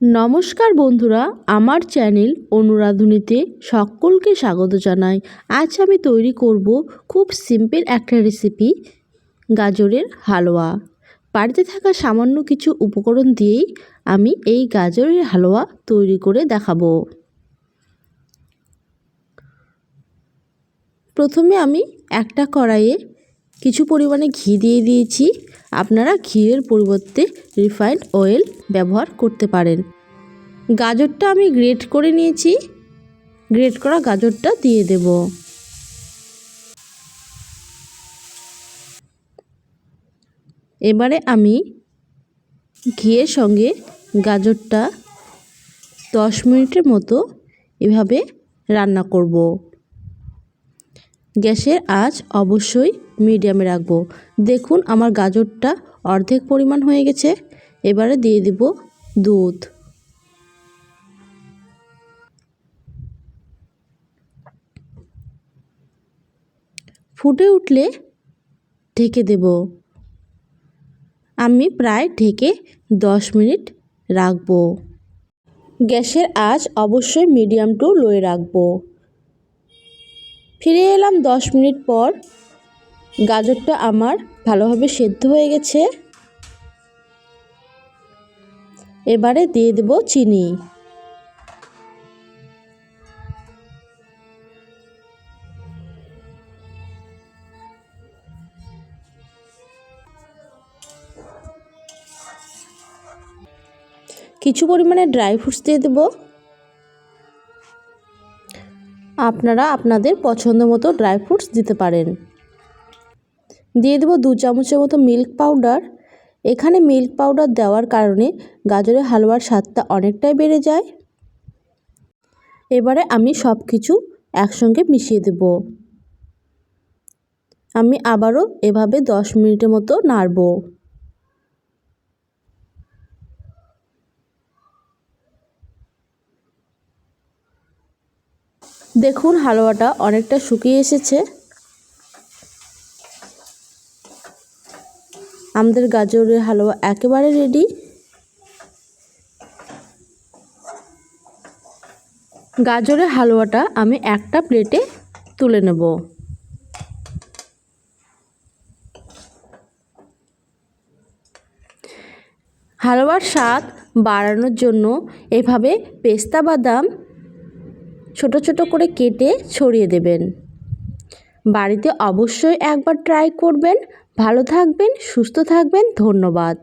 নমস্কার বন্ধুরা, আমার চ্যানেল অনুরাধুনীতে সকলকে স্বাগত জানাই। আজ আমি তৈরি করব খুব সিম্পল একটা রেসিপি গাজরের হালুয়া। বাড়িতে থাকা সামান্য কিছু উপকরণ দিয়েই আমি এই গাজরের হালুয়া তৈরি করে দেখাবো। প্রথমে আমি একটা কড়াইয়ে কিছু পরিমাণে ঘি দিয়ে দিয়েছি। আপনারা ঘিয়ের পরিবর্তে রিফাইন্ড অয়েল ব্যবহার করতে পারেন। গাজরটা আমি গ্রেট করে নিয়েছি। গ্রেট করা গাজরটা দিয়ে দেব। এবারে আমি ঘিয়ের সঙ্গে গাজরটা দশ মিনিটের মতো এভাবে রান্না করব। গ্যাসের আঁচ অবশ্যই মিডিয়ামে রাখব। দেখুন, আমার গাজরটা অর্ধেক পরিমাণ হয়ে গেছে। এবারে দিয়ে দিব দুধ। ফুটে উঠলে ঢেকে দেব। আমি প্রায় ঢেকে দশ মিনিট রাখব। গ্যাসের আঁচ অবশ্যই মিডিয়াম টু লোয়ে রাখব। ফিরে এলাম দশ মিনিট পর। গাজরটা আমার ভালোভাবে সেদ্ধ হয়ে গেছে। এবারে দিয়ে দেব চিনি। কিছু পরিমাণে ড্রাই ফ্রুটস দিয়ে দেব। আপনারা আপনাদের পছন্দ মতো ড্রাই ফ্রুটস দিতে পারেন। দিয়ে দেবো দু চামচের মতো মিল্ক পাউডার এখানে মিল্ক পাউডার দেওয়ার কারণে গাজরের হালুয়ার স্বাদটা অনেকটাই বেড়ে যায়। এবারে আমি সব কিছু একসঙ্গে মিশিয়ে দেব। আমি আবারও এভাবে দশ মিনিটের মতো নাড়ব। দেখুন, হালুয়াটা অনেকটা শুকিয়ে এসেছে। আমাদের গাজরের হালুয়া একেবারে রেডি গাজরের হালুয়াটা আমি একটা প্লেটে তুলে নেব। হালুয়ার স্বাদ বাড়ানোর জন্য এভাবে পেস্তা বাদাম ছোট ছোট করে কেটে ছড়িয়ে দেবেন। বাড়িতে অবশ্যই একবার ট্রাই করবেন। ভালো থাকবেন সুস্থ থাকবেন। ধন্যবাদ।